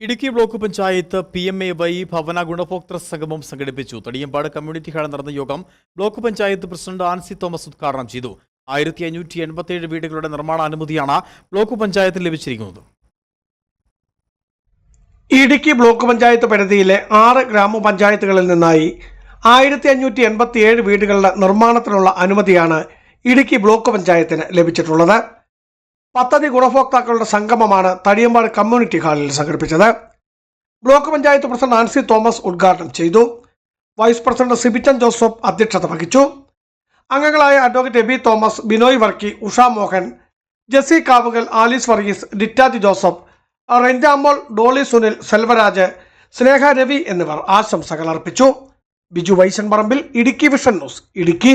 Idukki block panchayat P M A Y ഭവന ഗുണഭോക്തൃ സംഗമം സംഘടിപ്പിച്ചു. തടിയമ്പാട് കമ്മ്യൂണിറ്റി ഹാളിൽ നടന്ന യോഗം ബ്ലോക്ക് പഞ്ചായത്ത് പ്രസിഡന്റ് ആൻസി തോമസ് ഉദ്ഘാടനം ചെയ്തു. ആയിരത്തി അഞ്ഞൂറ്റി എൺപത്തിയേഴ് വീടുകളുടെ നിർമ്മാണ അനുമതിയാണ് ബ്ലോക്ക് പഞ്ചായത്തിൽ ലഭിച്ചിരിക്കുന്നത്. ഇടുക്കി ബ്ലോക്ക് പഞ്ചായത്ത് പരിധിയിലെ ആറ് ഗ്രാമപഞ്ചായത്തുകളിൽ നിന്നായി ആയിരത്തി അഞ്ഞൂറ്റി എൺപത്തി ഏഴ് വീടുകളുടെ നിർമ്മാണത്തിനുള്ള അനുമതിയാണ് ഇടുക്കി ബ്ലോക്ക് പഞ്ചായത്തിന് ലഭിച്ചിട്ടുള്ളത്. പദ്ധതി ഗുണഭോക്താക്കളുടെ സംഗമമാണ് തടിയമ്പാട് കമ്മ്യൂണിറ്റി ഹാളിൽ സംഘടിപ്പിച്ചത്. ബ്ലോക്ക് പഞ്ചായത്ത് പ്രസിഡന്റ് ആൻസി തോമസ് ഉദ്ഘാടനം ചെയ്തു. വൈസ് പ്രസിഡന്റ് സിബിറ്റൻ ജോസഫ് അധ്യക്ഷത വഹിച്ചു. അംഗങ്ങളായ അഡ്വക്കേറ്റ് എബി തോമസ് ബിനോയ് വർക്കി ഉഷ മോഹൻ ജെസ്സി കാവുകൽ ആലീസ് വർഗീസ് ഡിറ്റാജി ജോസഫ് റെഞ്ചാമോൾ ഡോളി സുനിൽ സെൽവരാജ് സ്നേഹ രവി എന്നിവർ ആശംസകൾ അർപ്പിച്ചു. Biju Vaishan Parambil Idukki vision news Idukki.